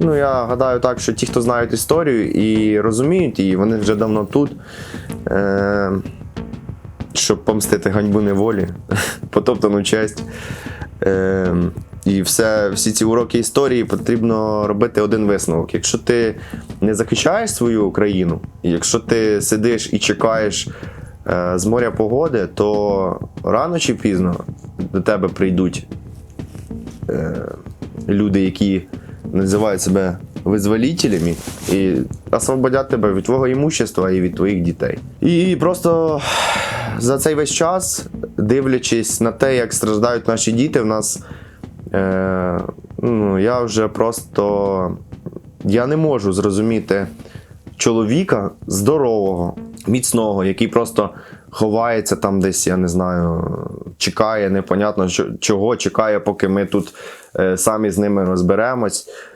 Ну, я гадаю так, що ті, хто знають історію і розуміють її, вони вже давно тут. Е- щоб помстити ганьбу неволі, потоптану честь. Е- і все, всі ці уроки історії потрібно робити один висновок. Якщо ти не захищаєш свою країну, якщо ти сидиш і чекаєш е, з моря погоди, то рано чи пізно до тебе прийдуть е, люди, які називають себе визволителями, і освободять тебе від твого імущества і від твоїх дітей. І просто за цей весь час, дивлячись на те, як страждають наші діти, в нас е, ну, я вже просто я не можу зрозуміти чоловіка здорового, міцного, який просто ховається там десь, я не знаю, чекає, непонятно чого, чекає, поки ми тут е, самі з ними розберемось.